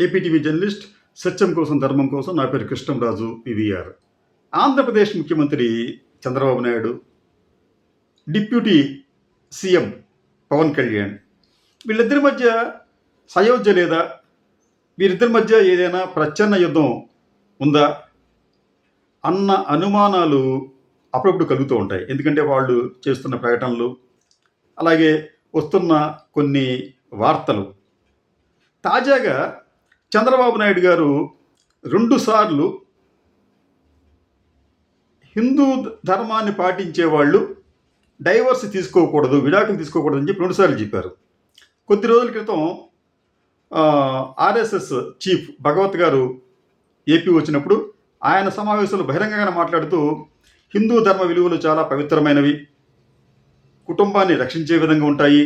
APTV journalist సత్యం కోసం ధర్మం కోసం నా పేరు కృష్ణంరాజు పివిఆర్. ఆంధ్రప్రదేశ్ ముఖ్యమంత్రి చంద్రబాబు నాయుడు డిప్యూటీ సీఎం పవన్ కళ్యాణ్. వీళ్ళిద్దరి మధ్య సయోధ్య లేదా? వీరిద్దరి మధ్య ఏదైనా ప్రచ్ఛన్న యుద్ధం ఉందా? అన్న అనుమానాలు అప్పుడప్పుడు కలుగుతూ ఉంటాయి. ఎందుకంటే వాళ్ళు చేస్తున్న ప్రకటనలు అలాగే వస్తున్న కొన్ని వార్తలు. తాజాగా చంద్రబాబు నాయుడు గారు రెండుసార్లు హిందూ ధర్మాన్ని పాటించే వాళ్ళు డైవర్స్ తీసుకోకూడదు విడాకులు తీసుకోకూడదు అని చెప్పి రెండుసార్లు చెప్పారు. కొద్ది రోజుల క్రితం ఆర్ఎస్ఎస్ చీఫ్ భగవత్ గారు ఏపీ వచ్చినప్పుడు ఆయన సమావేశంలో బహిరంగంగా మాట్లాడుతూ హిందూ ధర్మ విలువలు చాలా పవిత్రమైనవి కుటుంబాన్ని రక్షించే విధంగా ఉంటాయి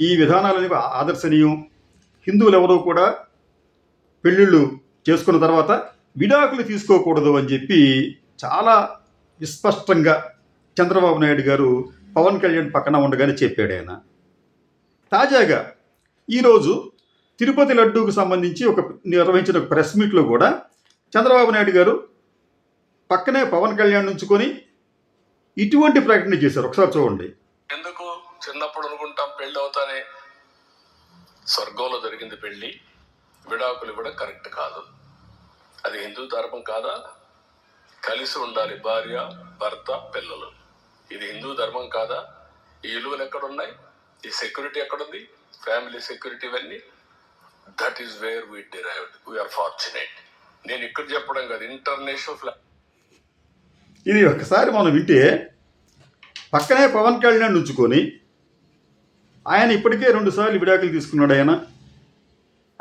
ఈ విధానాలనేవి ఆదర్శనీయం హిందువులు ఎవరూ కూడా పెళ్ళిళ్ళు చేసుకున్న తర్వాత విడాకులు తీసుకోకూడదు అని చెప్పి చాలా విస్పష్టంగా చంద్రబాబు నాయుడు గారు పవన్ కళ్యాణ్ పక్కన ఉండగానే చెప్పాడు ఆయన. తాజాగా ఈరోజు తిరుపతి లడ్డూకు సంబంధించి ఒక నిర్వహించిన ఒక ప్రెస్ మీట్లో కూడా చంద్రబాబు నాయుడు గారు పక్కనే పవన్ కళ్యాణ్ ఉంచుకొని ఇటువంటి ప్రకటన చేశారు. ఒకసారి చూడండి. ఎందుకు? చిన్నప్పుడు అనుకుంటాం పెళ్ళి అవుతానే స్వర్గంలో జరిగింది పెళ్ళి. విడాకులు కూడా కరెక్ట్ కాదు. అది హిందూ ధర్మం కాదా? కలిసి ఉండాలి భార్య భర్త పిల్లలు. ఇది హిందూ ధర్మం కాదా? ఈ విలువలు ఎక్కడున్నాయి? ఈ సెక్యూరిటీ ఎక్కడుంది? ఫ్యామిలీ సెక్యూరిటీ ఇవన్నీ? That is where we derived we are fortunate నేను ఇక్కడ చెప్పడం కాదు ఇంటర్నేషనల్ ఫ్లా ఇది ఒకసారి మనం వింటే పక్కనే పవన్ కళ్యాణ్ ఉంచుకొని ఆయన ఇప్పటికే రెండుసార్లు విడాకులు తీసుకున్నాడు ఆయన.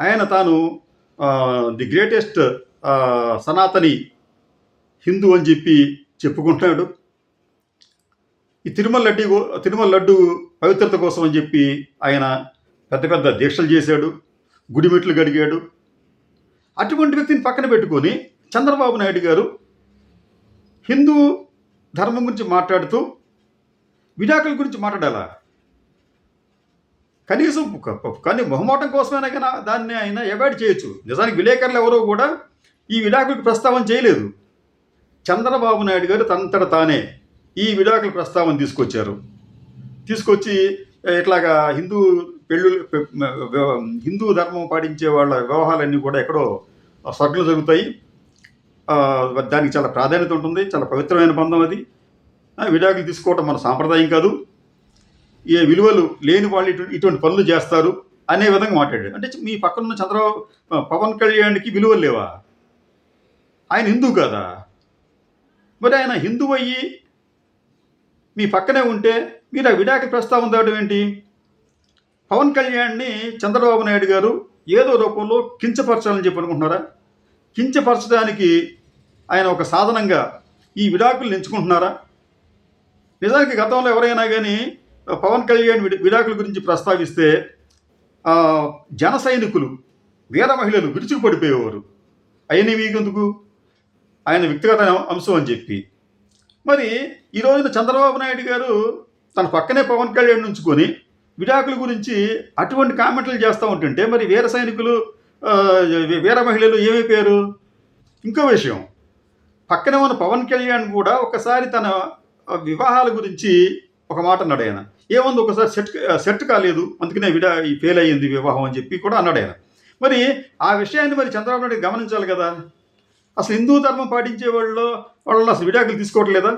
ఆయన తాను ది గ్రేటెస్ట్ సనాతని హిందూ అని చెప్పి చెప్పుకుంటున్నాడు. ఈ తిరుమల లడ్డు కో- తిరుమల లడ్డు పవిత్రత కోసం అని చెప్పి ఆయన పెద్ద పెద్ద దీక్షలు చేశాడు గుడిమెట్లు గడిగాడు అటువంటి వ్యక్తిని పక్కన పెట్టుకొని చంద్రబాబు నాయుడు గారు హిందూ ధర్మం గురించి మాట్లాడుతూ విడాకుల గురించి మాట్లాడాలా? కనీసం కానీ మొహమాటం కోసమైనా కానీ దాన్ని ఆయన అవాయిడ్ చేయొచ్చు. నిజానికి విలేకరులు ఎవరో కూడా ఈ విడాకులకు ప్రస్తావన చేయలేదు. చంద్రబాబు నాయుడు గారు తనంతట తానే ఈ విడాకుల ప్రస్తావన తీసుకొచ్చారు. తీసుకొచ్చి ఇట్లాగా హిందూ పెళ్ళు హిందూ ధర్మం పాటించే వాళ్ళ వివాహాలన్నీ కూడా ఎక్కడో స్వర్గలు జరుగుతాయి. దానికి చాలా ప్రాధాన్యత ఉంటుంది. చాలా పవిత్రమైన బంధం అది. ఆ, విడాకులు తీసుకోవటం మన సాంప్రదాయం కాదు. ఏ విలువలు లేని వాళ్ళు ఇటువంటి పనులు చేస్తారు అనే విధంగా మాట్లాడాడు అంటే మీ పక్కన ఉన్న చంద్రబాబు పవన్ కళ్యాణ్కి విలువలు లేవా? ఆయన హిందూ కదా? మరి ఆయన హిందూ అయ్యి మీ పక్కనే ఉంటే మీరు ఆ విడాకుల ప్రస్తావన తేవడం ఏంటి? పవన్ కళ్యాణ్ని చంద్రబాబు నాయుడు గారు ఏదో రూపంలో కించపరచాలని చెప్పి అనుకుంటున్నారా? కించపరచడానికి ఆయన ఒక సాధనంగా ఈ విడాకులు ఎంచుకుంటున్నారా? నిజానికి గతంలో ఎవరైనా కానీ పవన్ కళ్యాణ్ విడి విడాకుల గురించి ప్రస్తావిస్తే జన సైనికులు వీర మహిళలు విరుచుకు పడిపోయేవారు అయిన మీకెందుకు ఆయన వ్యక్తిగత అంశం అని చెప్పి. మరి ఈ రోజున చంద్రబాబు నాయుడు గారు తన పక్కనే పవన్ కళ్యాణ్ ఉంచుకొని విడాకుల గురించి అటువంటి కామెంట్లు చేస్తూ ఉంటుంటే మరి వీర సైనికులు వీర మహిళలు ఏమైపోయారు? ఇంకో విషయం. పక్కనే ఉన్న పవన్ కళ్యాణ్ కూడా ఒకసారి తన వివాహాల గురించి ఒక మాట అన్నాడు ఆయన. ఏముంది ఒకసారి సెట్ సెట్ కాలేదు అందుకనే విడా ఈ ఫెయిల్ అయ్యింది వివాహం అని చెప్పి కూడా అన్నాడు ఆయన. మరి ఆ విషయాన్ని మరి చంద్రబాబు నాయుడు గమనించాలి కదా. అసలు హిందూ ధర్మం పాటించే వాళ్ళు వాళ్ళు అసలు విడాకులు తీసుకోవట్లేదా?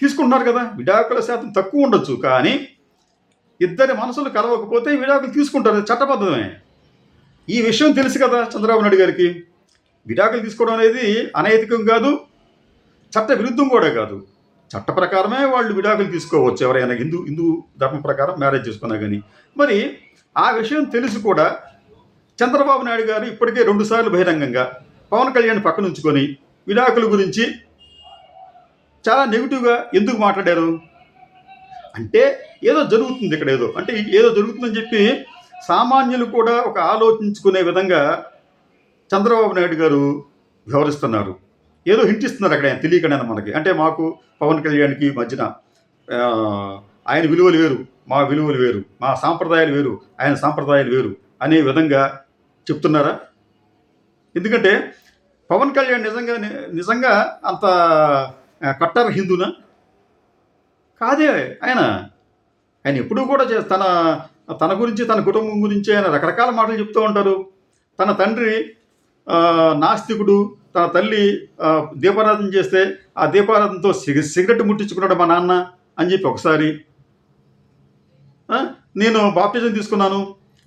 తీసుకుంటున్నారు కదా. విడాకుల శాతం తక్కువ ఉండొచ్చు కానీ ఇద్దరి మనసులు కలవకపోతే విడాకులు తీసుకుంటారు. చట్టబద్ధమే. ఈ విషయం తెలుసు కదా చంద్రబాబు నాయుడు గారికి. విడాకులు తీసుకోవడం అనేది అనైతికం కాదు చట్ట విరుద్ధం కూడా కాదు. చట్ట ప్రకారమే వాళ్ళు విడాకులు తీసుకోవచ్చు ఎవరైనా హిందూ హిందూ ధర్మం ప్రకారం మ్యారేజ్ చేసుకున్నా కానీ మరి ఆ విషయం తెలిసి కూడా చంద్రబాబు నాయుడు గారు ఇప్పటికే రెండుసార్లు బహిరంగంగా పవన్ కళ్యాణ్ పక్కన ఉంచుకొని విడాకుల గురించి చాలా నెగిటివ్గా ఎందుకు మాట్లాడారు? అంటే ఏదో జరుగుతుంది ఇక్కడ ఏదో అంటే ఏదో జరుగుతుందని చెప్పి సామాన్యులు కూడా ఒక ఆలోచించుకునే విధంగా చంద్రబాబు నాయుడు గారు వ్యవహరిస్తున్నారు. ఏదో హింటిస్తున్నారు అక్కడ ఆయన తెలియకనే మనకి. అంటే మాకు పవన్ కళ్యాణ్కి మధ్యన ఆయన విలువలు వేరు మా విలువలు వేరు మా సాంప్రదాయాలు వేరు ఆయన సాంప్రదాయాలు వేరు అనే విధంగా చెప్తున్నారా? ఎందుకంటే పవన్ కళ్యాణ్ నిజంగా నిజంగా అంత కట్టర్ హిందూనా? కాదే ఆయన. ఆయన ఎప్పుడూ కూడా తన తన గురించి తన కుటుంబం గురించి ఆయన రకరకాల మాటలు చెప్తూ ఉంటారు. తన తండ్రి నాస్తికుడు తన తల్లి దీపారాధన చేస్తే ఆ దీపారాధనతో సిగ సిగరెట్ ముట్టించుకున్నాడు మా నాన్న అని చెప్పి ఒకసారి నేను బాప్టిజం తీసుకున్నాను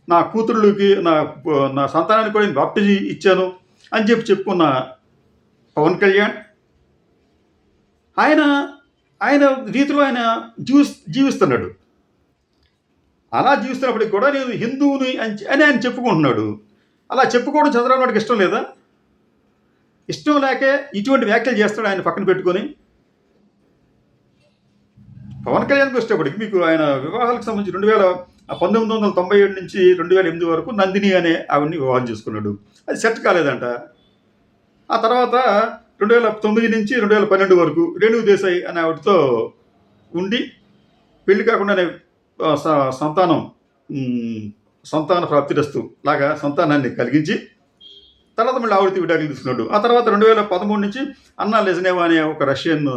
నా కూతుళ్ళకి నా నా సంతానానికి కూడా నేను బాప్టిజం ఇచ్చాను అని చెప్పి చెప్పుకున్న పవన్ కళ్యాణ్ ఆయన ఆయన రీతిలో ఆయన జీవి జీవిస్తున్నాడు. అలా జీవిస్తున్నప్పటికి కూడా నేను హిందువుని అని అని ఆయన చెప్పుకుంటున్నాడు. అలా చెప్పుకోవడం చంద్రబాబు నాయుడుకి ఇష్టం లేదా? ఇష్టం లేకే ఇటువంటి వ్యాఖ్యలు చేస్తాడు ఆయన పక్కన పెట్టుకొని. పవన్ కళ్యాణ్కి వచ్చేటప్పటికి మీకు ఆయన వివాహాలకు సంబంధించి రెండు వేల పంతొమ్మిది వందల తొంభై ఏడు నుంచి రెండు వేల ఎనిమిది వరకు నందిని అనే ఆవిడ్ని వివాహం చేసుకున్నాడు. అది సెట్ కాలేదంట. ఆ తర్వాత రెండు వేల తొమ్మిది నుంచి రెండు వేల పన్నెండు వరకు రేణు దేశాయి అనే ఆవిడతో ఉండి పెళ్ళి కాకుండానే స- సంతానం సంతాన ప్రాప్తిరస్తు లాగా సంతానాన్ని కలిగించి తర్వాత మళ్ళీ ఆవృత్తి విడాకులు తీసుకున్నాడు. ఆ తర్వాత రెండు వేల పదమూడు నుంచి అన్నా లెజనేవా అనే ఒక రష్యన్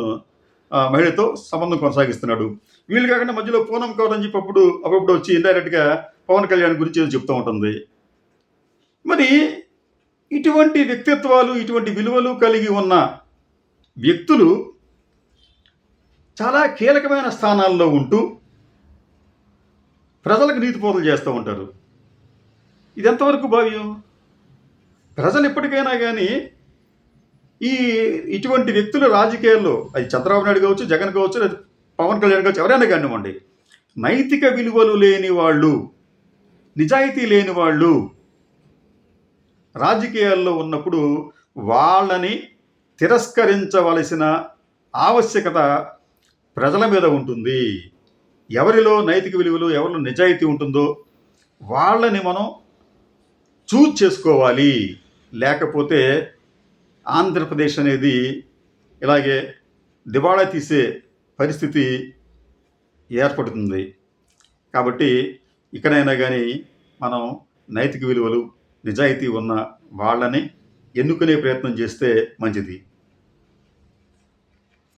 మహిళతో సంబంధం కొనసాగిస్తున్నాడు. వీళ్ళు కాకుండా మధ్యలో పూనం కౌర్ అని చెప్పి అప్పుడు అప్పుడప్పుడు వచ్చి ఇండైరెక్ట్గా పవన్ కళ్యాణ్ గురించి చెప్తూ ఉంటుంది. మరి ఇటువంటి వ్యక్తిత్వాలు ఇటువంటి విలువలు కలిగి ఉన్న వ్యక్తులు చాలా కీలకమైన స్థానాల్లో ఉంటూ ప్రజలకు నీతిపోతలు చేస్తూ ఉంటారు. ఇది ఎంతవరకు భావ్యం? ప్రజలు ఎప్పటికైనా కానీ ఈ ఇటువంటి వ్యక్తులు రాజకీయాల్లో అది చంద్రబాబు నాయుడు కావచ్చు జగన్ కావచ్చు లేదా పవన్ కళ్యాణ్ కావచ్చు ఎవరైనా కానివ్వండి నైతిక విలువలు లేని వాళ్ళు నిజాయితీ లేని వాళ్ళు రాజకీయాల్లో ఉన్నప్పుడు వాళ్ళని తిరస్కరించవలసిన ఆవశ్యకత ప్రజల మీద ఉంటుంది. ఎవరిలో నైతిక విలువలు ఎవరిలో నిజాయితీ ఉంటుందో వాళ్ళని మనం చూజ్ చేసుకోవాలి. లేకపోతే ఆంధ్రప్రదేశ్ అనేది ఇలాగే దివాళా తీసే పరిస్థితి ఏర్పడుతుంది. కాబట్టి ఇక్కడైనా కానీ మనం నైతిక విలువలు నిజాయితీ ఉన్న వాళ్ళని ఎన్నుకునే ప్రయత్నం చేస్తే మంచిది.